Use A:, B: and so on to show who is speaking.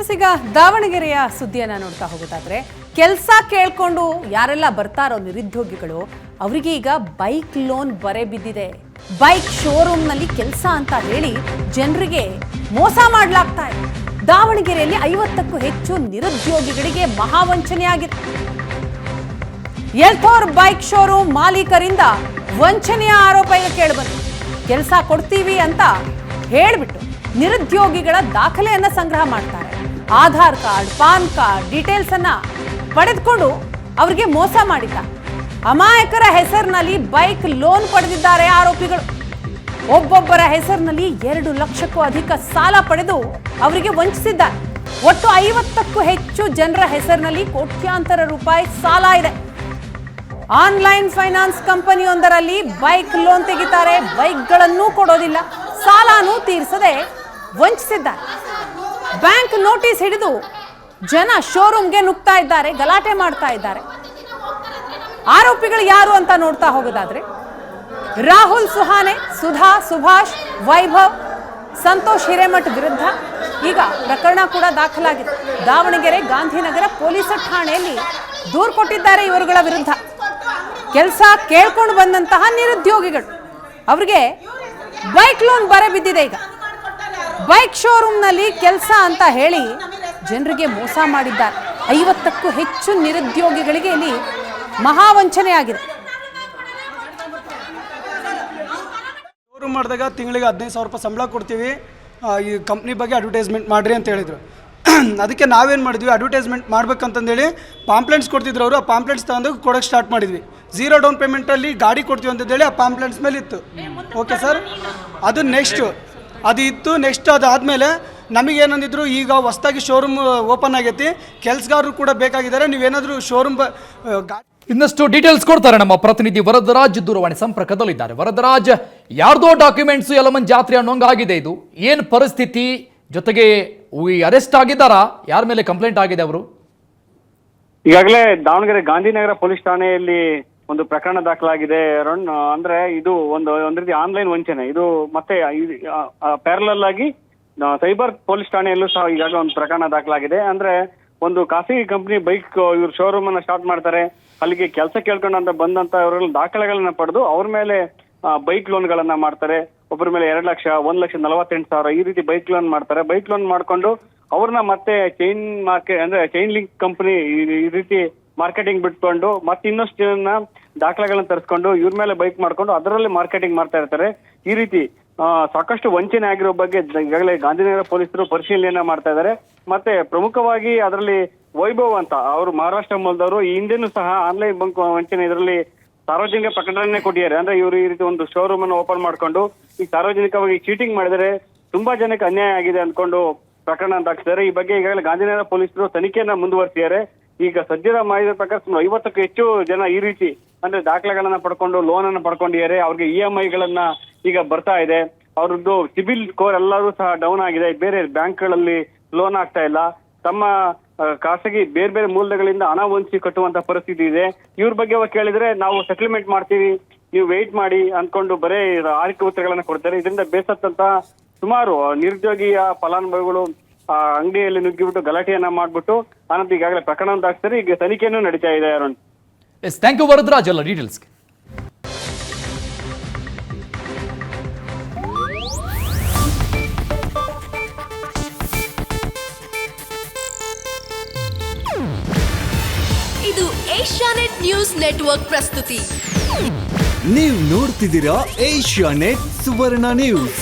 A: ಈಗ ದಾವಣಗೆರೆಯ ಸುದ್ದಿಯನ್ನ ನೋಡ್ತಾ ಹೋಗೋದಾದ್ರೆ, ಕೆಲಸ ಕೇಳ್ಕೊಂಡು ಯಾರೆಲ್ಲ ಬರ್ತಾರೋ ನಿರುದ್ಯೋಗಿಗಳು, ಅವರಿಗೆ ಈಗ ಬೈಕ್ ಲೋನ್ ಬರೆ ಬಿದ್ದಿದೆ. ಬೈಕ್ ಶೋರೂಮ್ನಲ್ಲಿ ಕೆಲಸ ಅಂತ ಹೇಳಿ ಜನರಿಗೆ ಮೋಸ ಮಾಡಲಾಗ್ತಾ ಇದೆ. ದಾವಣಗೆರೆಯಲ್ಲಿ ಐವತ್ತಕ್ಕೂ ಹೆಚ್ಚು ನಿರುದ್ಯೋಗಿಗಳಿಗೆ ಮಹಾವಂಚನೆ ಆಗಿದೆ. ಎಲ್ಥೋರ್ ಬೈಕ್ ಶೋರೂಮ್ ಮಾಲೀಕರಿಂದ ವಂಚನೆಯ ಆರೋಪ ಈಗ ಕೇಳಿಬಂತು. ಕೆಲಸ ಕೊಡ್ತೀವಿ ಅಂತ ಹೇಳ್ಬಿಟ್ಟು ನಿರುದ್ಯೋಗಿಗಳ ದಾಖಲೆಯನ್ನ ಸಂಗ್ರಹ ಮಾಡ್ತಾರೆ. Aadhaar card, PAN card details ಅನ್ನ ಪಡೆದುಕೊಂಡು ಅವರಿಗೆ ಮೋಸ ಮಾಡಿದ್ದ. ಅಮಾಯಕರ ಹೆಸರಿನಲ್ಲಿ ಬೈಕ್ ಲೋನ್ ಪಡೆದಿದ್ದಾರೆ ಆರೋಪಿಗಳು. ಒಬ್ಬೊಬ್ಬರ ಹೆಸರಿನಲ್ಲಿ ಎರಡು ಲಕ್ಷಕ್ಕೂ ಅಧಿಕ ಸಾಲ ಪಡೆದು ಅವರಿಗೆ ವಂಚಿಸಿದ್ದಾರೆ ಒಟ್ಟು ಐವತ್ತಕ್ಕೂ ಹೆಚ್ಚು ಜನರ ಹೆಸರಿನಲ್ಲಿ ಕೋಟ್ಯಾಂತರ ರೂಪಾಯಿ ಸಾಲ ಇದೆ. ಆನ್ಲೈನ್ ಫೈನಾನ್ಸ್ ಕಂಪನಿಯೊಂದರಲ್ಲಿ ಬೈಕ್ ಲೋನ್ ತೆಗಿತಾರೆ, ಬೈಕ್ಗಳನ್ನೂ ಕೊಡೋದಿಲ್ಲ, ಸಾಲನೂ ತೀರಿಸದೆ ವಂಚಿಸಿದ್ದಾರೆ. ಬ್ಯಾಂಕ್ ನೋಟಿಸ್ ಹಿಡಿದು ಜನ ಶೋರೂಮ್ಗೆ ನುಗ್ತಾ ಇದ್ದಾರೆ, ಗಲಾಟೆ ಮಾಡ್ತಾ ಇದ್ದಾರೆ. ಆರೋಪಿಗಳು ಯಾರು ಅಂತ ನೋಡ್ತಾ ಹೋಗೋದಾದ್ರೆ ರಾಹುಲ್ ಸುಹಾನೆ, ಸುಧಾ, ಸುಭಾಷ್, ವೈಭವ್, ಸಂತೋಷ್ ಹಿರೇಮಠ್ ವಿರುದ್ಧ ಈಗ ಪ್ರಕರಣ ಕೂಡ ದಾಖಲಾಗಿದೆ. ದಾವಣಗೆರೆ, ಗಾಂಧಿನಗರ ಪೊಲೀಸ್ ಠಾಣೆಯಲ್ಲಿ ದೂರು ಕೊಟ್ಟಿದ್ದಾರೆ ಇವರುಗಳ ವಿರುದ್ಧ. ಕೆಲಸ ಕೇಳ್ಕೊಂಡು ಬಂದಂತಹ ನಿರುದ್ಯೋಗಿಗಳು. ಅವರಿಗೆ ಬೈಕ್ ಲೋನ್ ಬರೆ ಬಿದ್ದಿದೆ ಈಗ. ಬೈಕ್ ಶೋರೂಮ್ನಲ್ಲಿ ಕೆಲಸ ಅಂತ ಹೇಳಿ ಜನರಿಗೆ ಮೋಸ ಮಾಡಿದ್ದಾರೆ. ಐವತ್ತಕ್ಕೂ ಹೆಚ್ಚು ನಿರುದ್ಯೋಗಿಗಳಿಗೆ ಇಲ್ಲಿ ಮಹಾವಂಚನೆ ಆಗಿದೆ
B: ಶೋರೂಮ್ ಮಾಡಿದಾಗ ತಿಂಗಳಿಗೆ ಹದಿನೈದು ಸಾವಿರ ರೂಪಾಯಿ ಸಂಬಳ ಕೊಡ್ತೀವಿ. ಈ ಕಂಪ್ನಿ ಬಗ್ಗೆ ಅಡ್ವರ್ಟೈಸ್ಮೆಂಟ್ ಮಾಡಿರಿ ಅಂತ ಹೇಳಿದರು. ಅದಕ್ಕೆ ನಾವೇನು ಮಾಡಿದ್ವಿ? ಅಡ್ವರ್ಟೈಸ್ಮೆಂಟ್ ಮಾಡ್ಬೇಕಂತಂದೇಳಿ ಪಾಂಪ್ಲೆಂಟ್ಸ್ ಕೊಡ್ತಿದ್ರು ಅವರು. ಆ ಪಾಂಪ್ಲೆಂಟ್ಸ್ ತಗೊಂಡು ಕೊಡೋಕ್ಕೆ ಸ್ಟಾರ್ಟ್ ಮಾಡಿದ್ವಿ. ಝೀರೋ ಡೌನ್ ಪೇಮೆಂಟಲ್ಲಿ ಗಾಡಿ ಕೊಡ್ತೀವಿ ಅಂತಂದೇಳಿ ಆ ಪಾಂಪ್ಲೆಂಟ್ಸ್ ಮೇಲೆ ಇತ್ತು ಓಕೆ ಸರ್ ಅದು ನೆಕ್ಸ್ಟು ಅದು ಇತ್ತು ನೆಕ್ಸ್ಟ್ ಅದಾದಮೇಲೆ ನಮಗೇನಂದಿದ್ರು ಈಗ ಹೊಸ್ದಾಗಿ ಶೋರೂಮ್ ಓಪನ್ ಆಗೈತಿ. ಕೆಲಸಗಾರರು ಕೂಡ ಬೇಕಾಗಿದ್ದಾರೆ. ನೀವೇನಾದರೂ ಶೋರೂಮ್
C: ಇನ್ನಷ್ಟು ಡೀಟೇಲ್ಸ್ ಕೊಡ್ತಾರೆ ನಮ್ಮ ಪ್ರತಿನಿಧಿ ವರದರಾಜ್ ದೂರವಾಣಿ ಸಂಪರ್ಕದಲ್ಲಿದ್ದಾರೆ. ವರದರಾಜ್ ಯಾರ್ದೋ ಡಾಕ್ಯುಮೆಂಟ್ಸ್ ಯಲಮನ್ ಜಾತ್ರೆ ಅನ್ನೋಂಗಾಗಿದೆ ಇದು. ಏನು ಪರಿಸ್ಥಿತಿ? ಜೊತೆಗೆ ಈ ಅರೆಸ್ಟ್ ಆಗಿದ್ದಾರಾ? ಯಾರ ಮೇಲೆ ಕಂಪ್ಲೇಂಟ್ ಆಗಿದೆ ಅವರು?
D: ಈಗಾಗಲೇ ದಾವಣಗೆರೆ ಗಾಂಧಿನಗರ ಪೊಲೀಸ್ ಠಾಣೆಯಲ್ಲಿ ಒಂದು ಪ್ರಕರಣ ದಾಖಲಾಗಿದೆ ಅರುಣ್ ಅಂದ್ರೆ ಇದು ಒಂದು, ಒಂದ್ ರೀತಿ ಆನ್ಲೈನ್ ವಂಚನೆ. ಇದು ಮತ್ತೆ ಪ್ಯಾರಲಲ್ ಆಗಿ ಸೈಬರ್ ಪೊಲೀಸ್ ಠಾಣೆಯಲ್ಲೂ ಸಹ ಈಗಾಗಲೇ ಒಂದು ಪ್ರಕರಣ ದಾಖಲಾಗಿದೆ. ಅಂದ್ರೆ ಒಂದು ಖಾಸಗಿ ಕಂಪನಿ ಬೈಕ್ ಇವ್ರ ಶೋರೂಮ್ ಅನ್ನ ಸ್ಟಾರ್ಟ್ ಮಾಡ್ತಾರೆ. ಅಲ್ಲಿಗೆ ಕೆಲಸ ಕೇಳ್ಕೊಂಡು ಅಂತ ಬಂದಂತ ಅವರಲ್ಲಿ ದಾಖಲೆಗಳನ್ನ ಪಡೆದು ಅವ್ರ ಮೇಲೆ ಬೈಕ್ ಲೋನ್ಗಳನ್ನ ಮಾಡ್ತಾರೆ. ಒಬ್ಬರ ಮೇಲೆ ಎರಡು ಲಕ್ಷ, ಒಂದ್ ಲಕ್ಷ ನಲವತ್ತೆಂಟು ಸಾವಿರ ಈ ರೀತಿ ಬೈಕ್ ಲೋನ್ ಮಾಡ್ತಾರೆ. ಬೈಕ್ ಲೋನ್ ಮಾಡ್ಕೊಂಡು ಅವ್ರನ್ನ ಮತ್ತೆ ಚೈನ್ ಮಾರ್ಕೆಟ್ ಅಂದ್ರೆ ಚೈನ್ ಲಿಂಕ್ ಕಂಪನಿ ಈ ರೀತಿ ಮಾರ್ಕೆಟಿಂಗ್ ಬಿಟ್ಕೊಂಡು ಮತ್ತೆ ಇನ್ನಷ್ಟು ಜನ ದಾಖಲೆಗಳನ್ನ ತರಿಸ್ಕೊಂಡು ಇವ್ರ ಮೇಲೆ ಬೈಕ್ ಮಾಡ್ಕೊಂಡು ಅದರಲ್ಲಿ ಮಾರ್ಕೆಟಿಂಗ್ ಮಾಡ್ತಾ ಇರ್ತಾರೆ. ಈ ರೀತಿ ಸಾಕಷ್ಟು ವಂಚನೆ ಆಗಿರೋ ಬಗ್ಗೆ ಈಗಾಗಲೇ ಗಾಂಧಿನಗರ ಪೊಲೀಸರು ಪರಿಶೀಲನೆ ಮಾಡ್ತಾ ಇದ್ದಾರೆ ಮತ್ತೆ ಪ್ರಮುಖವಾಗಿ ಅದರಲ್ಲಿ ವೈಭವ್ ಅಂತ, ಅವರು ಮಹಾರಾಷ್ಟ್ರ ಮೂಲದವರು, ಈ ಹಿಂದೆನೂ ಸಹ ಆನ್ಲೈನ್ ಬಂಕ್ ವಂಚನೆ ಇದರಲ್ಲಿ ಸಾರ್ವಜನಿಕ ಪ್ರಕಟಣೆ ಕೊಟ್ಟಿದ್ದಾರೆ. ಅಂದ್ರೆ ಇವರು ಈ ರೀತಿ ಒಂದು ಶೋರೂಮ್ ಅನ್ನು ಓಪನ್ ಮಾಡ್ಕೊಂಡು ಈ ಸಾರ್ವಜನಿಕವಾಗಿ ಚೀಟಿಂಗ್ ಮಾಡಿದರೆ ತುಂಬಾ ಜನಕ್ಕೆ ಅನ್ಯಾಯ ಆಗಿದೆ ಅಂದ್ಕೊಂಡು ಪ್ರಕರಣ ದಾಖಲಿಸಿದ್ದಾರೆ. ಈ ಬಗ್ಗೆ ಈಗಾಗಲೇ ಗಾಂಧಿನಗರ ಪೊಲೀಸರು ತನಿಖೆಯನ್ನ ಮುಂದುವರಿಸಿದ್ದಾರೆ. ಈಗ ಸದ್ಯದ ಮಾಹಿತಿ ಪ್ರಕಾರ ಸುಮಾರು ಐವತ್ತಕ್ಕೂ ಹೆಚ್ಚು ಜನ ಈ ರೀತಿ ಅಂದ್ರೆ ದಾಖಲೆಗಳನ್ನ ಪಡ್ಕೊಂಡು ಲೋನ್ ಅನ್ನ ಪಡ್ಕೊಂಡಿದ್ದಾರೆ. ಅವ್ರಿಗೆ ಇ ಎಂ ಐಗಳನ್ನ ಈಗ ಬರ್ತಾ ಇದೆ. ಅವ್ರದ್ದು ಸಿಬಿಲ್ ಸ್ಕೋರ್ ಎಲ್ಲರೂ ಸಹ ಡೌನ್ ಆಗಿದೆ. ಬೇರೆ ಬ್ಯಾಂಕ್ಗಳಲ್ಲಿ ಲೋನ್ ಆಗ್ತಾ ಇಲ್ಲ. ತಮ್ಮ ಖಾಸಗಿ ಬೇರೆ ಬೇರೆ ಮೂಲಗಳಿಂದ ಹಣ ಹೊಂದಿಸಿ ಕಟ್ಟುವಂತ ಪರಿಸ್ಥಿತಿ ಇದೆ. ಇವ್ರ ಬಗ್ಗೆ ಕೇಳಿದ್ರೆ ನಾವು ಸೆಟಲ್ಮೆಂಟ್ ಮಾಡ್ತೀವಿ, ನೀವು ವೆಯ್ಟ್ ಮಾಡಿ ಅಂದ್ಕೊಂಡು ಬರೇ ಆರ್ಥಿಕ ಉತ್ತರಗಳನ್ನ ಕೊಡ್ತಾರೆ. ಇದರಿಂದ ಬೇಸತ್ತಂತ ಸುಮಾರು ನಿರುದ್ಯೋಗಿಯ ಫಲಾನುಭವಿಗಳು ಆ ಅಂಗಡಿಯಲ್ಲಿ ನುಗ್ಗಿಬಿಟ್ಟು ಗಲಾಟೆಯನ್ನ ಮಾಡ್ಬಿಟ್ಟು ಆನಂತರ ಈಗಾಗಲೇ ಪ್ರಕರಣ ದಾಖಲಿಸಿದ್ರೆ ಈಗ ತನಿಖೆನೂ ನಡೀತಾ ಇದೆ Arun.
C: Yes thank you Varadaraj. ಎಲ್ಲ ಡೀಟೇಲ್ಸ್
E: ಇದು ಏಷ್ಯಾನೆಟ್ ನ್ಯೂಸ್ ನೆಟ್ವರ್ಕ್ ಪ್ರಸ್ತುತಿ.
F: ನೀವು ನೋಡ್ತಿದ್ದೀರಾ ಏಷ್ಯಾನೆಟ್ ಸುವರ್ಣ ನ್ಯೂಸ್.